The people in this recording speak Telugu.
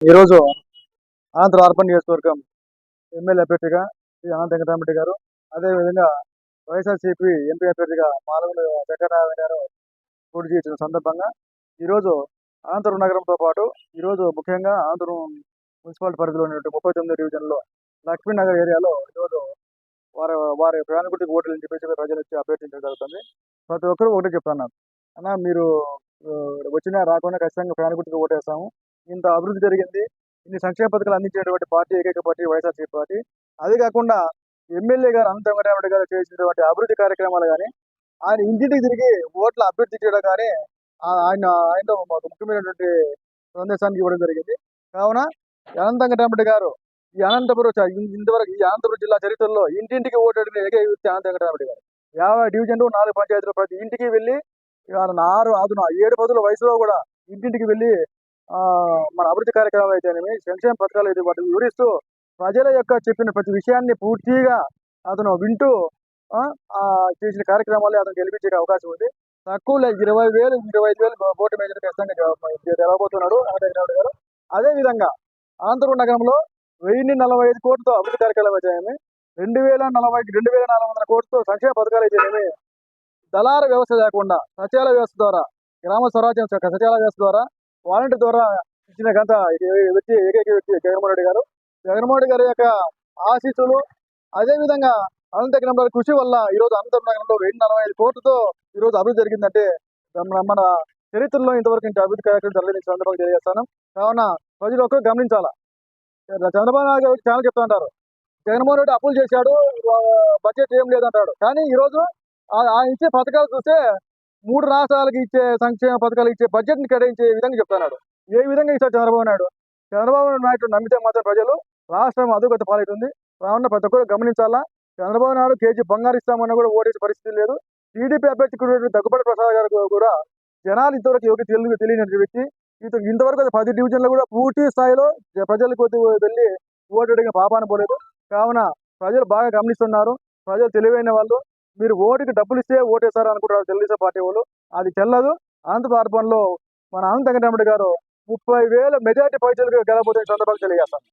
ఈరోజు ఆంధ్ర అర్బన్ నియోజకవర్గం ఎమ్మెల్యే అభ్యర్థిగా శ్రీ అనంత వెంకటరామరెడ్డి గారు అదేవిధంగా వైఎస్ఆర్సీపీ ఎంపీ అభ్యర్థిగా మాలగుల వెంకటరామయ్య గారు పోటీ చేసిన సందర్భంగా ఈరోజు అనంతరం నగరంతో పాటు ఈరోజు ముఖ్యంగా అనంతరం మున్సిపాలిటీ పరిధిలో ఉన్నటువంటి ముప్పై తొమ్మిది డివిజన్లో లక్ష్మీనగర్ ఏరియాలో ఈరోజు వారి వారి ప్రయాణికుడికి ఓట్లు అని చెప్పేసి ప్రజలు వచ్చి అభ్యర్థించడం జరుగుతుంది. ప్రతి ఒక్కరు ఒకటే చెప్తున్నారు. అన్న మీరు వచ్చినా రాకుండా ఖచ్చితంగా ప్రయాణికుడికి ఓటేస్తాము ఇంత అభివృద్ధి జరిగింది. ఇన్ని సంక్షేమ పథకాలు అందించినటువంటి పార్టీ ఏకైక పార్టీ వైఎస్ఆర్సీపీ పార్టీ. అదే కాకుండా ఎమ్మెల్యే గారు అనంత వెంకటరామరెడ్డి గారు చేసినటువంటి అభివృద్ధి కార్యక్రమాలు కానీ ఆయన ఇంటింటికి తిరిగి ఓట్ల అభ్యర్థి చేయడం కానీ ఆయన ఆయనతో మాకు ముఖ్యమైనటువంటి సందేశాన్ని ఇవ్వడం జరిగింది. కావున అనంత వెంకటరామరెడ్డి గారు ఈ అనంతపురం ఇంతవరకు ఈ అనంతపురం జిల్లా చరిత్రలో ఇంటింటికి ఓటు ఏకైక వ్యక్తి అనంత వెంకటరామరెడ్డి గారు. యాభై డివిజన్లు నాలుగు పంచాయతీలు ప్రతి ఇంటికి వెళ్ళి ఆయన ఆరు ఆరు ఏడు పదుల వయసులో కూడా ఇంటింటికి వెళ్ళి మన అభివృద్ధి కార్యక్రమాలు అయితేనేమి సంక్షేమ పథకాలు అయితే వాటిని వివరిస్తూ ప్రజల యొక్క చెప్పిన ప్రతి విషయాన్ని పూర్తిగా అతను వింటూ చేసిన కార్యక్రమాలు అతను గెలిపించే అవకాశం ఉంది. తక్కువ ఇరవై వేలు ఇరవై ఐదు వేలు ఓటు మేజర్ ఖచ్చితంగా తెలవబోతున్నాడు గెలవబోతున్నాడు గారు. అదే విధంగా అనంతపురం నగరంలో వెయ్యి నలభై ఐదు కోట్లతో అభివృద్ధి కార్యక్రమాలు అయితేనేమి రెండు వేల నలభై రెండు వేల నాలుగు వందల కోట్లతో సంక్షేమ పథకాలు అయితేనేమి దళార వ్యవస్థ లేకుండా సచివాలయ వ్యవస్థ ద్వారా గ్రామ స్వరాజ్యం శాఖ సచివాలయ వ్యవస్థ ద్వారా వాలంటీర్ ద్వారా ఇచ్చిన ఘనత వ్యక్తి ఏకైక వ్యక్తి జగన్మోహన్ రెడ్డి గారు. జగన్మోహన్ రెడ్డి గారి యొక్క ఆశీస్సులు అదే విధంగా అనంతగ్రం గారి కృషి వల్ల ఈరోజు అనంతపురం నగరంలో వెయ్యి నలభై ఐదు కోట్లతో ఈరోజు అభివృద్ధి జరిగిందంటే మన మన చరిత్రలో ఇంతవరకు ఇంటి అభివృద్ధి కార్యక్రమం జరగలేదు చంద్రబాబు తెలియజేస్తాను. కావున ప్రజలు ఒక్కరు గమనించాలా? చంద్రబాబు నాయుడు గారు చాలా చెప్తా ఉంటారు జగన్మోహన్ రెడ్డి అప్పులు చేశాడు బడ్జెట్ ఏం లేదంటాడు. కానీ ఈరోజు ఆ- ఆయన ఇచ్చే పథకాలు చూస్తే మూడు రాష్ట్రాలకు ఇచ్చే సంక్షేమ పథకాలు ఇచ్చే బడ్జెట్ని కేటాయించే విధంగా చెప్తున్నాడు. ఏ విధంగా ఇచ్చాడు చంద్రబాబు నాయుడు? చంద్రబాబు నాయుడు నమ్మితే మాత్రం ప్రజలు రాష్ట్రం అధోగతి పాలవుతుంది. కావున ప్రతి ఒక్కరు గమనించాలా? చంద్రబాబు నాయుడు కేజీ బంగారు ఇస్తామన్నా కూడా ఓటేసే పరిస్థితి లేదు. టీడీపీ అభ్యర్థి కూడా దగ్గుబాటి ప్రసాద్ గారు కూడా జనాలు ఇంతవరకు ఎవరికి తెలియదు తెలియని వ్యక్తి. ఇతను ఇంతవరకు పది డివిజన్లు కూడా పూర్తి స్థాయిలో జ- ప్రజల కొద్ది వెళ్ళి ఓటు అడిగిన పాపాన పోలేదు. కావున ప్రజలు బాగా గమనిస్తున్నారు. ప్రజలు తెలివైన వాళ్ళు. మీరు ఓటుకి డబ్బులు ఇస్తే ఓటేసారు అనుకుంటారు తెలుగుదేశం పార్టీ వాళ్ళు. అది చెల్లదు. అనంతపురం మన అనంత వెంకటరమణ గారు ముప్పై వేల మెజార్టీ పైసలు గెలబోతున్న సందర్భాలు తెలియజేస్తాను